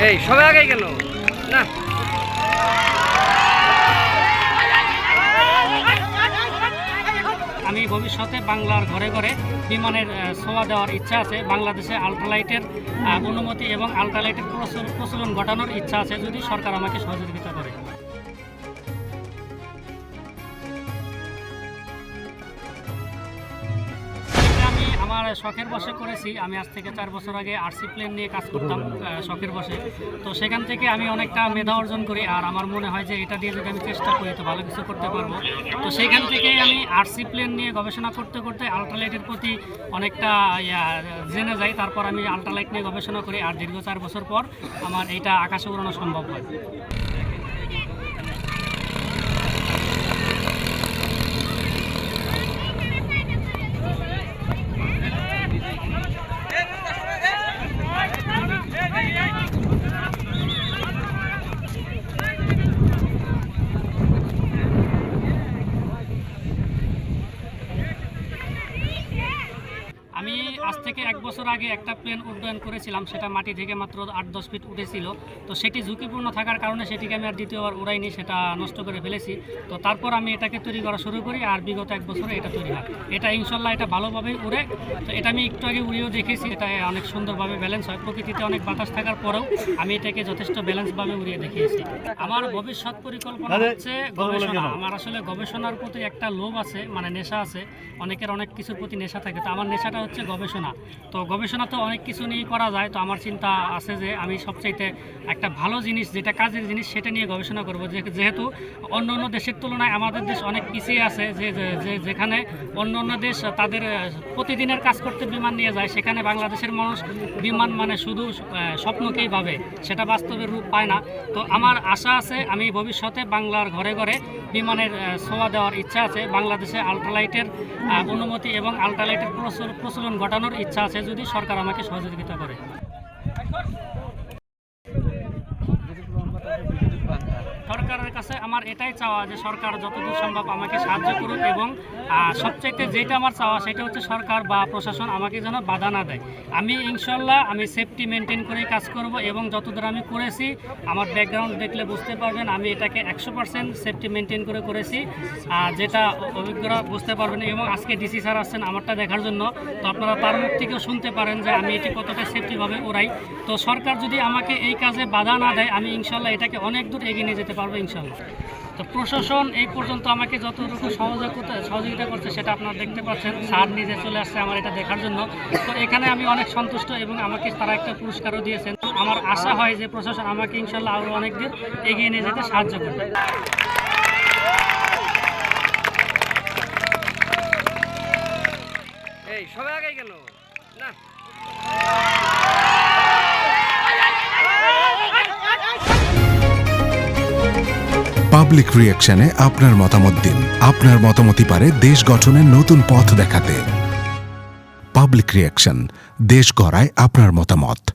এই সবে আগে গেল। না। আমি ভবিষ্যতে বাংলার ঘরে ঘরে বিমানের সোয়া দেওয়ার ইচ্ছা আছে। বাংলাদেশে আলট্রালাইটের অনুমতি এবং আলট্রালাইটের প্রচল- প্রচলন ঘটানোর ইচ্ছা আছে, যদি সরকার আমাকে সহযোগিতা করে। শখের বসে করেছি। আমি আজ থেকে চার বছর আগে আরসি প্লেন নিয়ে কাজ করতাম শখের বসে তো সেখান থেকে আমি অনেকটা মেধা অর্জন করি আর আমার মনে হয় যে এটা দিয়ে যদি আমি চেষ্টা করি তো ভালো কিছু করতে পারব। তো সেখান থেকে আমি আরসি প্লেন নিয়ে গবেষণা করতে করতে আল্ট্রালাইটের প্রতি অনেকটা জেনে যাই। তারপর আমি আল্ট্রালাইট নিয়ে গবেষণা করি আর দীর্ঘ চার বছর পর আমার এইটা আকাশে উড়ানো সম্ভব হয় আমি আজ থেকে এক বছর আগে একটা প্লেন উড্ডয়ন করেছিলাম সেটা মাটি থেকে মাত্র আট দশ ফিট উঠেছিল। তো সেটি ঝুঁকিপূর্ণ থাকার কারণে সেটিকে আমি আর দ্বিতীয়বার উড়াইনি সেটা নষ্ট করে ফেলেছি। তো তারপর আমি এটাকে তৈরি করা শুরু করি আর বিগত এক বছরে এটা তৈরি হয়। এটা ইনশাল্লাহ এটা ভালোভাবেই উড়ে। তো এটা আমি একটু আগে উড়িয়েও দেখেছি এটা অনেক সুন্দরভাবে ব্যালেন্স হয়। প্রকৃতিতে অনেক বাতাস থাকার পরেও আমি এটাকে যথেষ্ট ব্যালেন্সভাবে উড়িয়ে দেখিয়েছি। আমার ভবিষ্যৎ পরিকল্পনা হচ্ছে গবেষণা। আমার আসলে গবেষণার প্রতি একটা লোভ আছে মানে নেশা আছে। অনেকের অনেক কিছুর প্রতি নেশা থাকে। তো আমার নেশাটা হচ্ছে গবেষণা। তো গবেষণা তো অনেক কিছু নিয়ে করা যায়। তো আমার চিন্তা আছে যে আমি সবচাইতে একটা ভালো জিনিস, যেটা কাজের জিনিস, সেটা নিয়ে গবেষণা করব। যেহেতু অন্য অন্য দেশের তুলনায় আমাদের দেশ অনেক পিছিয়ে আছে, যে যেখানে অন্য অন্য দেশ তাদের প্রতিদিনের কাজ করতে বিমান নিয়ে যায়, সেখানে বাংলাদেশের মানুষ বিমান মানে শুধু স্বপ্নকেই ভাবে, সেটা বাস্তবের রূপ পায় না। তো আমার আশা আছে আমি ভবিষ্যতে বাংলার ঘরে ঘরে বিমানের সোয়া দেওয়ার ইচ্ছা আছে। বাংলাদেশে আল্ট্রালাইটের অনুমতি এবং আল্ট্রালাইটের প্রচল- প্রচলন ঘটানোর ইচ্ছা আছে যদি সরকার আমাকে সহযোগিতা করে। সরকারের কাছে আমার এটাই চাওয়া যে সরকার যতদূর সম্ভব আমাকে সাহায্য করুক এবং আহ, সবচাইতে যেটা আমার চাওয়া সেটা হচ্ছে সরকার বা প্রশাসন আমাকে যেন বাধা না দেয়। আমি ইনশাল্লাহ আমি সেফটি মেনটেন করে কাজ করব এবং যতদূর আমি করেছি আমার ব্যাকগ্রাউন্ড দেখলে বুঝতে পারবেন আমি এটাকে একশো পার্সেন্ট সেফটি মেনটেন করে করেছি। আর যেটা অভিজ্ঞরা বুঝতে পারবেন এবং আজকে ডিসি স্যার আসছেন আমারটা দেখার জন্য তো আপনারা তার মুখ থেকেও শুনতে পারেন যে আমি এটি কতটা সেফটিভাবে উড়াই। তো সরকার যদি আমাকে এই কাজে বাধা না দেয় আমি ইনশাল্লাহ এটাকে অনেক দূর এগিয়ে নিয়ে যেতে পারব ইনশাল্লাহ। তো প্রশাসন এই পর্যন্ত আমাকে যতটুকু সহযোগিতা সহযোগিতা করছে, সেটা আপনারা দেখতে পাচ্ছেন। স্যার নিজে চলে আসছে আমার এটা দেখার জন্য। তো এখানে আমি অনেক সন্তুষ্ট এবং আমাকে তারা একটা পুরস্কারও দিয়েছেন। আমার আশা হয় যে প্রশাসন আমাকে ইনশাল্লাহ আরও অনেক দিন এগিয়ে নিয়ে যেতে সাহায্য করবে। সবাই আগে গেল। না। পাবলিক রিয়াকশনে আপনার মতামত দিন। আপনার মতামতই পারে দেশ গঠনের নতুন পথ দেখাতে। পাবলিক রিয়াকশন দেশ গড়ায় আপনার মতামত।